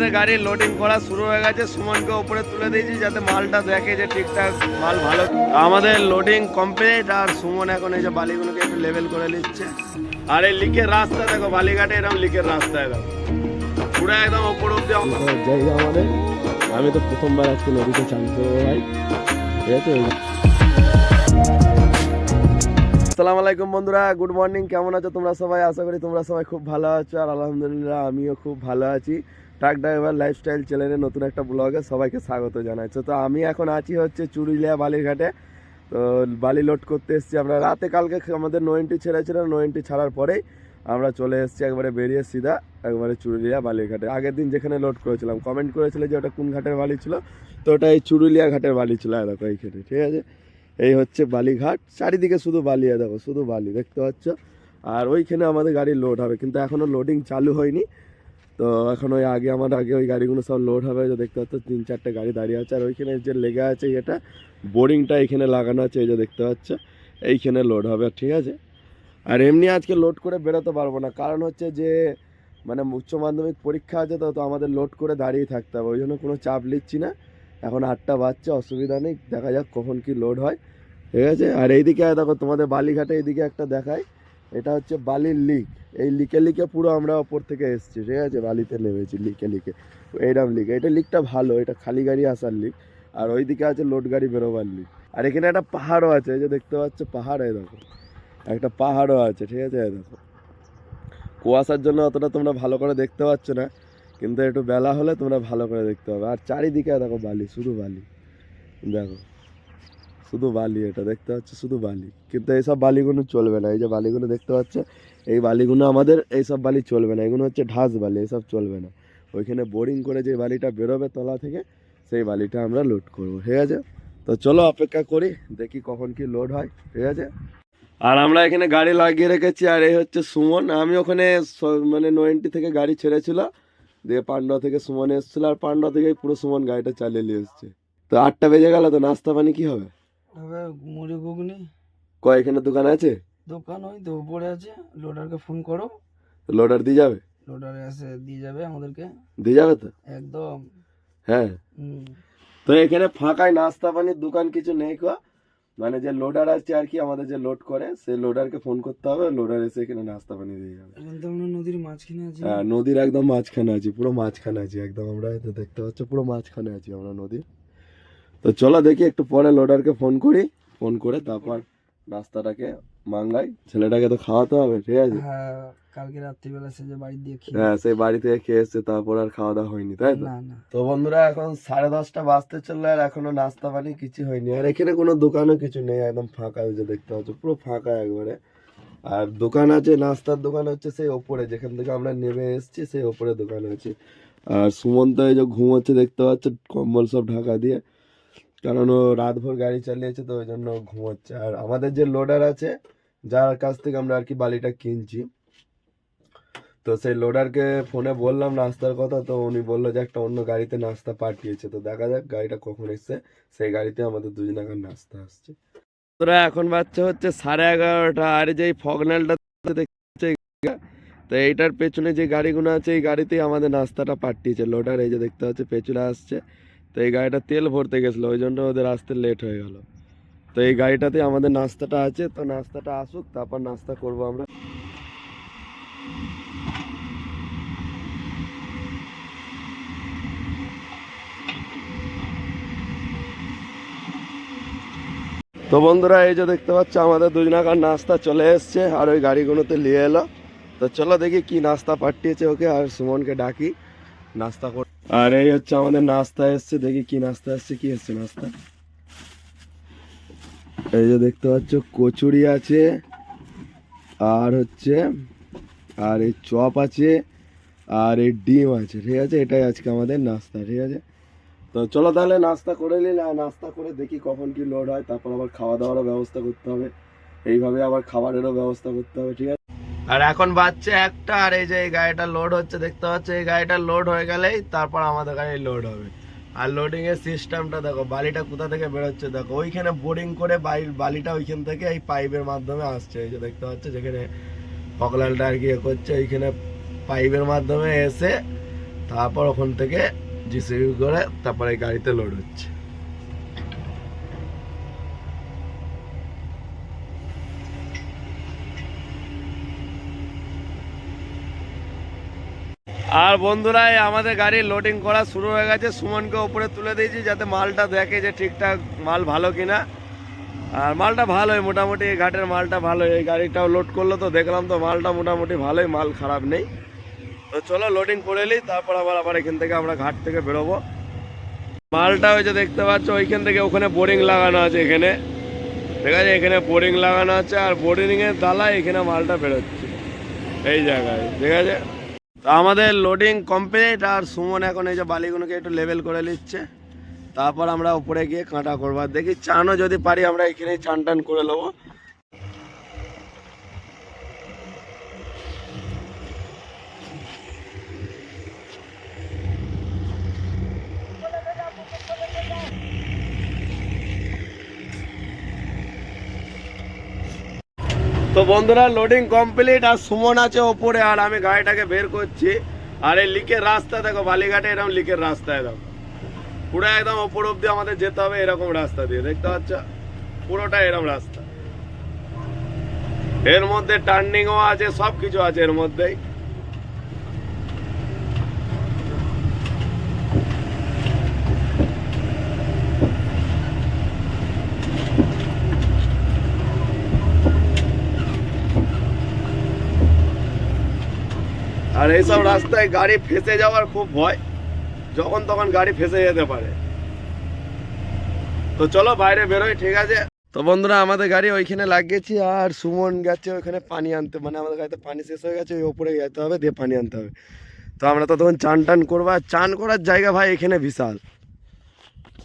আমাদের গাড়ি লোডিং করা শুরু হয়ে গেছে। সুমনকে উপরে তুলে দিয়েছি যাতে মালটা দেখে যে ঠিকঠাক মাল ভালো। আমাদের লোডিং কমপ্লিট আর সুমন এখন এই যে বালিগুলোকে একটু লেভেল করে নিচ্ছে। আর এই লিকের রাস্তা দেখো, বালিঘাটে এরকম লিকের রাস্তা একদম। পুরো একদম ওপর অব্দি জায়গা আমাদের। আমি তো প্রথমবার আজকে নদীতে চান করব ভাই। ঠিক আছে? আসসালামু আলাইকুম বন্ধুরা গুড মর্নিং কেমন আছো তোমরা সবাই? আশা করি তোমরা সবাই খুব ভালো আছো আর আলহামদুলিল্লাহ আমিও খুব ভালো আছি। ট্রাক ড্রাইভার লাইফস্টাইল চ্যানেলের নতুন একটা ব্লগে সবাইকে স্বাগত জানাচ্ছি তো আমি এখন আছি হচ্ছে চুরুলিয়া বালিরঘাটে তো, বালি লোড করতে এসেছি আমরা। রাতে কালকে আমাদের নোয়েন্টি ছেড়েছিল, নোয়েন্টি ছাড়ার পরেই আমরা চলে এসেছি একবারে বেরিয়ে সিধা, একবারে চুরুলিয়া বালিরঘাটে আগের দিন যেখানে লোড করেছিলাম কমেন্ট করেছিল যে ওটা কোন ঘাটের বালি ছিল? তো ওটা এই চুরুলিয়া ঘাটের বালি ছিল। এই এইখানে, ঠিক আছে? এই হচ্ছে বালিঘাট। চারিদিকে শুধু বালি দেখো, শুধু বালি, দেখতে পাচ্ছ? আর ওইখানে আমাদের গাড়ি লোড হবে, কিন্তু এখনও লোডিং চালু হয়নি। তো এখন ওই আগে, আমার আগে ওই গাড়িগুলো সব লোড হবে যে দেখতে পাচ্ছ, তিন চারটে গাড়ি দাঁড়িয়ে আছে। আর ওইখানে যে লেগে আছে এটা, বোরিংটা এখানে লাগানো আছে, এই যে দেখতে পাচ্ছ, এইখানে লোড হবে, ঠিক আছে? আর এমনি আজকে লোড করে বেরোতে পারব না, কারণ হচ্ছে যে মানে উচ্চ মাধ্যমিক পরীক্ষা আছে, তো তো আমাদের লোড করে দাঁড়িয়ে থাকতে হবে, ওই জন্য কোনো চাপ নিচ্ছি না। এখন আটটা বাচ্চা অসুবিধা নেই, দেখা যাক কখন কি লোড হয়। ঠিক আছে? আর এইদিকে দেখো, তোমাদের বালিঘাটে এইদিকে একটা দেখায় এটা হচ্ছে বালির লিক এই লিকে লিকে পুরো আমরা ওপর থেকে এসেছি, ঠিক আছে? বালিতে নেমেছি লিকে লিকে এইরকম লিক এটা লিকটা ভালো, এটা খালি গাড়ি আসার লিক আর ওইদিকে আছে লোড গাড়ি বেরোবার লিক আর এখানে একটা পাহাড়ও আছে, এই যে দেখতে পাচ্ছ পাহাড়, এই দেখো। একটা পাহাড়ও আছে, ঠিক আছে? দেখো। কুয়াশার জন্য অতটা তোমরা ভালো করে দেখতে পাচ্ছ না। কিন্তু একটু বেলা হলে তোমরা ভালো করে দেখতে পাবে। আর চারিদিকে দেখো বালি, শুধু বালি। দেখো, শুধু বালি এটা, দেখতে পাচ্ছ শুধু বালি। কিন্তু এইসব বালিগুলো চলবে না। এই যে বালিগুলো দেখতে পাচ্ছ, এই বালিগুলো আমাদের, এইসব বালি চলবে না। এগুলো হচ্ছে ঢাস বালি, এইসব চলবে না। ওইখানে বোরিং করে যে বালিটা বেরোবে তলা থেকে, সেই বালিটা আমরা লোড করব, ঠিক আছে? তো চলো অপেক্ষা করি, দেখি কখন কি লোড হয়, ঠিক আছে? আর আমরা এখানে গাড়ি লাগিয়ে রেখেছি, আর এই হচ্ছে সুমন। আমি ওখানে মানে নোয়েন্টি থেকে গাড়ি ছেড়েছিল। দিয়ে পান্ডা থেকে সুমন এসেছিল আর পান্ডা থেকেই পুরো সুমন গাড়িটা চালিয়ে নিয়ে এসছে। তো আটটা বেজে গেল তো নাস্তা পানি কি হবে? হবে মুড়ি ঘুগনি। কয় এখানে দোকান আছে? দোকান ওই তো উপরে আছে লোডারকে ফোন করো। লোডার দিয়ে যাবে? লোডার এসে দিয়ে যাবে আমাদেরকে। দিয়ে যাবে তো? একদম। হ্যাঁ। তো এখানে ফাঁকায় নাস্তা পানির দোকান কিছু নেই কো? মানে যে লোডার আছে আর কি আমাদের যে লোড করে সে লোডারকে ফোন করতে হবে লোডার এসে এখানে নাস্তা পানি দিয়ে যাবে। নদীর মাঝখানে আছি। হ্যাঁ নদীর একদম মাঝখানে আছি পুরো মাঝখানে আছি একদম। আমরা দেখতে পাচ্ছ পুরো মাঝখানে আছি আমরা নদীর। তো চলো দেখি একটু পরে লোডারকে ফোন করি ফোন করে তারপর নাস্তাটাকে মাঙ্গাই ছেলেটাকে তো খাওয়াতে হবে ঠিক আছে? হ্যাঁ কালকে রাত্রিবেলা সে যে বাড়ি দিয়ে খেয়ে হ্যাঁ সেই বাড়ি থেকে খেয়ে এসছে তারপর আর খাওয়া দাওয়া হয়নি তাই তো? না না। তো বন্ধুরা এখন সাড়ে দশটা বাজতে চলল আর এখনও নাস্তা পানি কিছু হয়নি। আর এখানে কোনো দোকানও কিছু নেই একদম ফাঁকা ওই যে দেখতে পাচ্ছ পুরো ফাঁকা একবারে। আর দোকান আছে নাস্তার দোকান হচ্ছে সেই ওপরে যেখান থেকে আমরা নেমে এসেছি সেই ওপরে দোকান আছে। আর সুমন্ত এই যে ঘুমোচ্ছে দেখতে পাচ্ছ কম্বল সব ঢাকা দিয়ে। কারণ ও রাতভর গাড়ি চালিয়েছে তো ওই জন্য ঘুমোচ্ছে। আর আমাদের যে লোডার আছে যার কাছ থেকে আমরা আর কি বালিটা কিনছি। তো সেই লোডারকে ফোনে বললাম নাস্তার কথা, তো উনি বলল যে একটা অন্য গাড়িতে নাস্তা পাঠিয়েছে। তো দেখা যাক গাড়িটা কখন এসছে। সেই গাড়িতে আমাদের দুজন দুজনাকার নাস্তা আসছে। তোরা এখন বাচ্চা হচ্ছে সাড়ে এগারোটা, আর যে ফগনালটা দেখছে তো এইটার পেছনে যে গাড়িগুলো আছে, এই গাড়িতেই আমাদের নাস্তাটা পাঠিয়েছে। লোডার এই যে দেখতে পাচ্ছে, পেছনে আসছে। তো এই গাড়িটা তেল ভরতে গেছিল, ওই জন্য ওদের আসতে লেট হয়ে গেল। তো এই গাড়িটাতে আমাদের নাস্তাটা আছে, তো নাস্তাটা আসুক, তারপর নাস্তা করব আমরা। তো বন্ধুরা, এই যে দেখতে পাচ্ছ, আমাদের দুজনাকার নাস্তা চলে এসছে, আর ওই গাড়িগুলোতে নিয়ে এলো। তো চলো দেখি কি নাস্তা পাঠিয়েছে ওকে, আর সুমনকে ডাকি, নাস্তা কর আর এই হচ্ছে আমাদের নাস্তা এসছে, দেখি কি নাস্তা এসছে, কি এসছে নাস্তা এই যে দেখতে পাচ্ছ, কচুরি আছে, আর হচ্ছে, আর এই চপ আছে, আর এই ডিম আছে, ঠিক আছে? এটাই আজকে আমাদের নাস্তা, ঠিক আছে? তো চলো তাহলে নাস্তা করে নিলে আর নাস্তা করে দেখি কখন কি লোড হয়, তারপর আবার খাওয়া দাওয়ারও ব্যবস্থা করতে হবে। এইভাবে আবার খাবারেরও ব্যবস্থা করতে হবে, ঠিক আছে? আর এখন বাচ্চা একটা, আর এই যে এই গাড়িটা লোড হচ্ছে, দেখতে পাচ্ছ, এই গাড়িটা লোড হয়ে গেলেই তারপর আমাদের গাড়ি লোড হবে। আর লোডিং এর সিস্টেমটা দেখো, বালিটা কোথা থেকে বেরোচ্ছে দেখো, ওইখানে বোরিং করে বালি- বালিটা ওইখান থেকে এই পাইপের মাধ্যমে আসছে, এই যে দেখতে পাচ্ছ, যেখানে ফকলালটা আর কি করছে, ওইখানে পাইপের মাধ্যমে এসে তারপর ওখান থেকে জিসিবি করে তারপরে গাড়িতে লোড হচ্ছে। আর বন্ধুরা আমাদের গাড়ি লোডিং করা শুরু হয়ে গেছে। সুমনকে উপরে তুলে দিয়েছি যাতে মালটা দেখে যে ঠিকঠাক মাল ভালো কিনা। আর মালটা ভালোই, মোটামুটি ঘাটের মালটা ভালোই। এই গাড়িটাও লোড করল তো দেখলাম তো মালটা মোটামুটি ভালোই, মাল খারাপ নেই। তো চলো লোডিং করে নিই, তারপর আবার আবার এখান থেকে আমরা ঘাট থেকে বেরোবো। মালটা ওই যে দেখতে পাচ্ছ, ওইখান থেকে ওখানে বোরিং লাগানো আছে এখানে। ঠিক আছে, এখানে বোরিং লাগানো আছে, আর বোরিংয়ের দালায় এখানে মালটা বেরোচ্ছে। এই জায়গায়, ঠিক আছে? তো আমাদের লোডিং কমপ্লিট আর সুমন এখন এই যে বালিগুলোকে একটু লেভেল করে নিচ্ছে। তারপর আমরা উপরে গিয়ে কাঁটা করব আর দেখি। চানও যদি পারি আমরা এখানেই চান টান করে নেব। তো বন্ধুরা লোডিং কমপ্লিট আর সুমন আছে ওপরে আর আমি গাড়িটাকে বের করছি। আর এই লিকের রাস্তা দেখো, বালিঘাটে এরকম লিকের রাস্তা এরকম পুরো একদম ওপর অব্দি আমাদের যেতে হবে এরকম রাস্তা দিয়ে, দেখতে পাচ্ছ? পুরোটা এরকম রাস্তা। এর মধ্যে টার্নিংও আছে সব কিছু আছে এর মধ্যেই। আর এইসব রাস্তায় গাড়ি ফেসে যাওয়ার খুব ভয়, যখন তখন গাড়ি ফেসে যেতে পারে। তো চলো বাইরে বেরোই, ঠিক আছে? তো বন্ধুরা, আমাদের গাড়ি ওইখানে লাগিয়েছি, আর সুমন গেছে ওইখানে পানি আনতে মানে আমাদের গাড়িতে পানি শেষ হয়ে গেছে, ওই ওপরে যেতে হবে, দিয়ে পানি আনতে হবে। তো আমরা তো তখন চান টান করব, আর চান করার জায়গা ভাই এখানে বিশাল।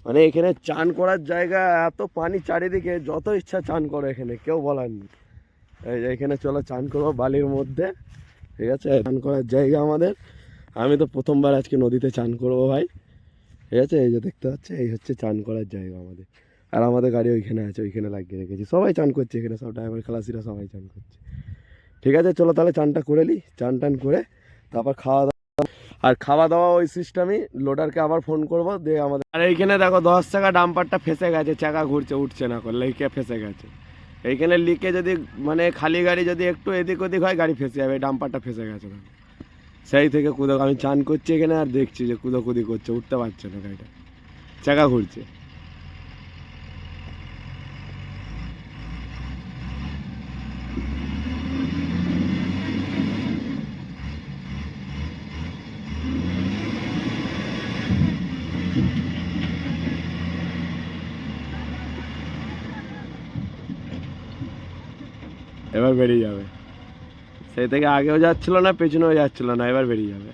মানে এখানে চান করার জায়গা, এত পানি চারিদিকে, যত ইচ্ছা চান করো এখানে, কেউ বলার নেই। এই যে এখানে চলো চান করব বালির মধ্যে। ঠিক আছে? চান করার জায়গা আমাদের। আমি তো প্রথমবার আজকে নদীতে চান করব ভাই। ঠিক আছে? এই যে দেখতে পাচ্ছি, এই হচ্ছে চান করার জায়গা আমাদের। আর আমাদের গাড়ি ওইখানে আছে, ওইখানে লাগিয়ে রেখেছি। সবাই চান করছে এখানে, সব ড্রাইভার খালাসিরা সবাই চান করছে। ঠিক আছে? চলো তাহলে চানটা করে নিই চান টান করে তারপর খাওয়া দাওয়া আর খাওয়া দাওয়া ওই সিস্টেমই লোডারকে আবার ফোন করব, দিয়ে আমাদের আর এইখানে দেখো দশ টাকা ডাম্পারটা ফেসে গেছে, চাকা ঘুরছে, উঠছে না করলে লিকে ফেসে গেছে। এইখানে লিকে যদি মানে খালি গাড়ি যদি একটু এদিক ওদিক হয়, গাড়ি ফেসে যাবে, ডাম্পারটা ফেসে গেছে। সেই থেকে কুদো আমি চান করছি এখানে আর দেখছি যে কুদো কুদি করছে, উঠতে পারছে না গাড়িটা চাকা ঘুরছে এবার বেরিয়ে যাবে। সেই থেকে আগেও যাচ্ছিল না, পেছনেও যাচ্ছিল না, এবার বেরিয়ে যাবে।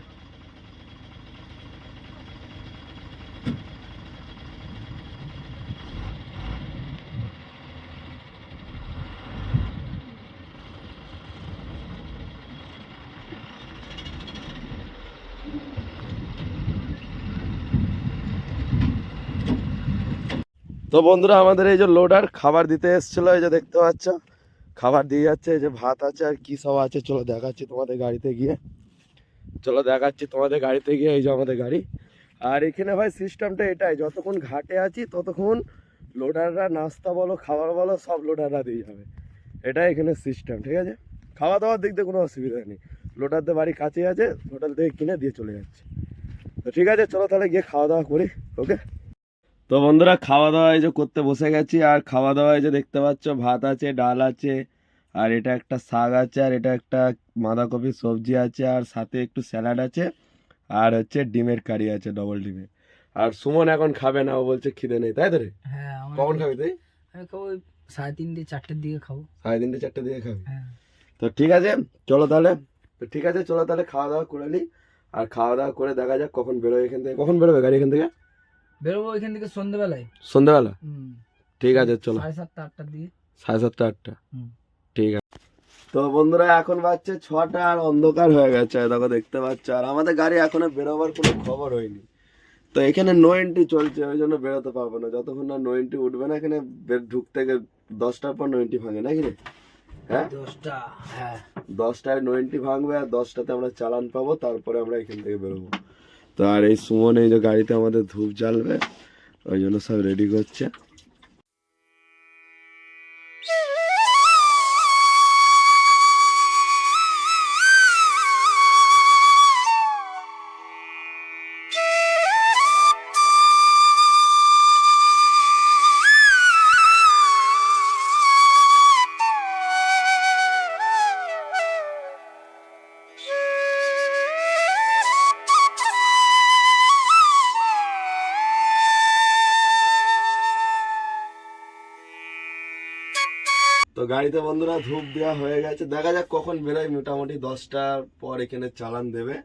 তো বন্ধুরা, আমাদের এই যে লোডার খাবার দিতে এসেছিল, এই যে দেখতে পাচ্ছ। খাবার দিয়ে যাচ্ছে, যে ভাত আছে আর কি সব আছে, চলো দেখাচ্ছি তোমাদের গাড়িতে গিয়ে। চলো দেখাচ্ছি তোমাদের গাড়িতে গিয়ে, এই যে আমাদের গাড়ি। আর এখানে ভাই সিস্টেমটা এটাই, যতক্ষণ ঘাটে আছি, ততক্ষণ লোডাররা নাস্তা বলো, খাবার বলো, সব লোডাররা দিয়ে যাবে। এটাই এখানে সিস্টেম, ঠিক আছে? খাওয়া দাওয়ার দিক দিয়ে কোনো অসুবিধা নেই। লোডারদের বাড়ি কাছেই আছে, হোটেল থেকে কিনে দিয়ে চলে যাচ্ছে। তো ঠিক আছে, চলো তাহলে গিয়ে খাওয়া দাওয়া করি, ওকে? তো বন্ধুরা খাওয়া দাওয়া এই যে করতে বসে গেছি, আর খাওয়া দাওয়া এই যে দেখতে পাচ্ছ, ভাত আছে, ডাল আছে আর এটা একটা শাক আছে আর এটা একটা বাঁধাকপির সবজি আছে আর সাথে একটু স্যালাড আছে আর হচ্ছে ডিমের কারি আছে ডবল ডিমের আর সুমন এখন খাবে না ও বলছে খিদে নেই তাই তো রে হ্যাঁ আমার কখন খাবি তুই? আমি খাব ওই সাড়ে তিনটে চারটের দিকে খাব। সাড়ে তিনটে চারটে দিয়ে খাবি? হ্যাঁ। তো ঠিক আছে চলো তাহলে। তো ঠিক আছে চলো তাহলে খাওয়া দাওয়া করে নিই আর খাওয়া দাওয়া করে দেখা যাক কখন বেরোয় এখান থেকে। কখন বেরোবে গাড়ি এখান থেকে? বেরোবো এখান থেকে সন্ধ্যেবেলায়। সন্ধ্যাবেলা? হুম। ঠিক আছে চলো। সাড়ে সাতটা আটটার দিকে। সাড়ে সাতটা আটটা। হুম। ঠিক আছে। তো বন্ধুরা এখন বাজছে ছটা আর অন্ধকার হয়ে গেছে দেখো দেখতে পাচ্ছ। আর আমাদের গাড়ি এখনও বেরোবার কোনো খবর হয়নি। তো এখানে নো এন্ট্রি চলছে ওই জন্য বেরোতে পারব না। যতক্ষণ না নো এন্ট্রি উঠবে না এখানে ঢুকতে গেলে দশটার পর নো এন্ট্রি ভাঙে নাকি রে? হ্যাঁ? দশটা হ্যাঁ। দশটায় নো এন্ট্রি ভাঙবে আর দশটাতে আমরা চালান পাবো তারপরে আমরা এখান থেকে বেরোবো। তো আর এই সুমন এই যে গাড়িতে আমাদের ধূপ জ্বালবে ওই জন্য সব রেডি করছে। তো গাড়িতে বন্ধুরা ধূপ দেওয়া হয়ে গেছে। দেখা যাক কখন বেরোয়। মোটামুটি দশটার পর এখানে চালান দেবে।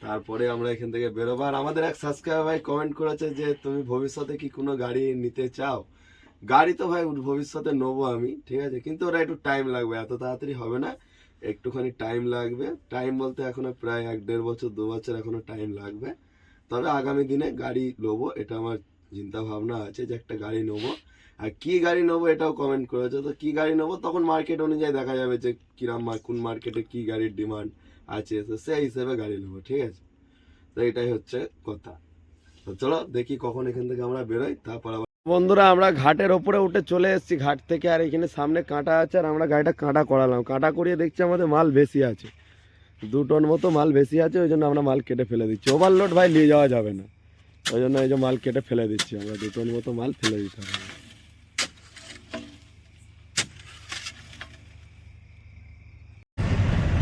তারপরে আমরা এখান থেকে বেরোবো। আর আমাদের এক সাবস্ক্রাইবার ভাই কমেন্ট করেছে যে, তুমি ভবিষ্যতে কি কোনো গাড়ি নিতে চাও? গাড়ি তো ভাই ভবিষ্যতে নেব আমি, ঠিক আছে? কিন্তু ওরা একটু টাইম লাগবে, এত তাড়াতাড়ি হবে না। একটুখানি টাইম লাগবে। টাইম বলতে এখনও প্রায় এক, দেড় বছর, দু বছর এখনও টাইম লাগবে। তবে আগামী দিনে গাড়ি নেব, এটা আমার চিন্তা ভাবনা আছে যে একটা গাড়ি নেব। আর কি গাড়ি নেব এটাও কমেন্ট করেছে। তো কি গাড়ি নেব তখন মার্কেট অনুযায়ী দেখা যাবে যে কিরাম কোন মার্কেটে কি গাড়ির ডিমান্ড আছে। তো সেই হিসেবে গাড়ি নেব, ঠিক আছে? তো এটাই হচ্ছে কথা। তো চলো দেখি কখন এখান থেকে আমরা বেরোই, তারপর আবার বন্ধুরা, আমরা ঘাটের ওপরে উঠে চলে এসেছি। ঘাট থেকে আর এখানে সামনে কাঁটা আছে আর আমরা গাড়িটা কাঁটা করালাম। কাঁটা করিয়ে দেখছি আমাদের মাল বেশি আছে। দু টন মতো মাল বেশি আছে, ওই জন্য আমরা মাল কেটে ফেলে দিচ্ছি। ওভারলোড ভাই নিয়ে যাওয়া যাবে না। ওই জন্য এই যে মাল কেটে ফেলে দিচ্ছি আমরা। দু টন মতো মাল ফেলে দিতে হবে।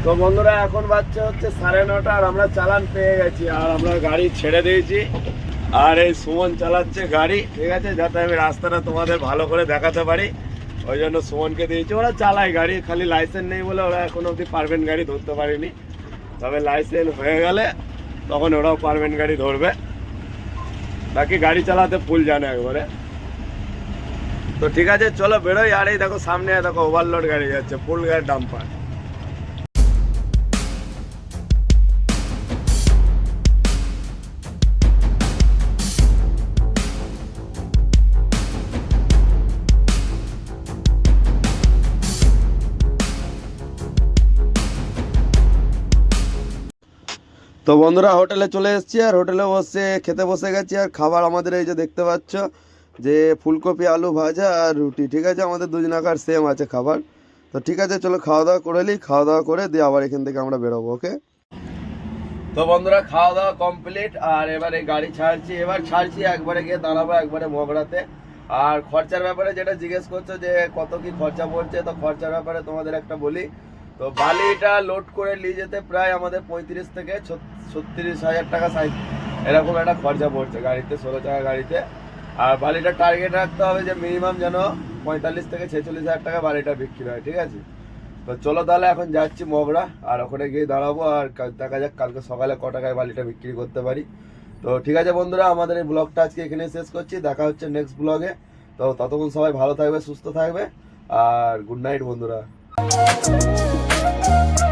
তো বন্ধুরা, এখন বাচ্চা হচ্ছে সাড়ে নটা আর আমরা চালান পেয়ে গেছি আর আমরা গাড়ি ছেড়ে দিয়েছি। আর এই সুমন চালাচ্ছে গাড়ি, ঠিক আছে? যাতে আমি রাস্তাটা তোমাদের ভালো করে দেখাতে পারি। ওই জন্য সুমনকে দিয়েছি। ওরা চালায় গাড়ি, খালি লাইসেন্স নেই বলে ওরা এখন অবধি পারবেন গাড়ি ধরতে পারেনি। তবে লাইসেন্স হয়ে গেলে তখন ওরাও পারবেন গাড়ি ধরবে। বাকি গাড়ি চালাতে ফুল জানে একবারে। তো ঠিক আছে, চলো বেরোই। আর এই দেখো, সামনে দেখো ওভারলোড গাড়ি যাচ্ছে ফুল গাড়ি ডাম্পার বন্ধুরা, হোটেলে চলে এসেছি আর হোটেলে বসে খেতে বসে গেছি। আর খাবার আমাদের এই যে দেখতে পাচ্ছ, যে ফুলকপি, আলু ভাজা আর রুটি, ঠিক আছে? আমাদের দুজনাকার সেম আছে খাবার। তো ঠিক আছে, চলো খাওয়া দাওয়া করে নিই খাওয়া দাওয়া করে দিয়ে আবার এখান থেকে আমরা বেরোবো, ওকে? তো বন্ধুরা খাওয়া দাওয়া কমপ্লিট আর এবারে গাড়ি ছাড়ছি। এবার ছাড়ছি, একবারে গিয়ে দাঁড়াবো একবারে মগরাতে। আর খরচার ব্যাপারে যেটা জিজ্ঞেস করছ যে কত কি খরচা পড়ছে, তো খরচার ব্যাপারে তোমাদের একটা বলি। তো বালিটা লোড করে নিয়ে যেতে প্রায় আমাদের পঁয়ত্রিশ থেকে ছত্রিশ হাজার টাকা এরকম একটা খরচা পড়ছে গাড়িতে, ষোলো টাকা গাড়িতে। আর বালিটা টার্গেট রাখতে হবে যে মিনিমাম যেন পঁয়তাল্লিশ থেকে ছেচল্লিশ হাজার টাকা বালিটা বিক্রি হয়, ঠিক আছে? তো চলো তাহলে এখন যাচ্ছি মগরা, আর ওখানে গিয়ে দাঁড়াবো, আর দেখা যাক কালকে সকালে ক টাকায় বালিটা বিক্রি করতে পারি। তো ঠিক আছে বন্ধুরা, আমাদের এই ব্লগটা আজকে এখানে শেষ করছি, দেখা হচ্ছে নেক্সট ব্লগে তো ততক্ষণ সবাই ভালো থাকবে, সুস্থ থাকবে, আর গুড নাইট বন্ধুরা। Thank you.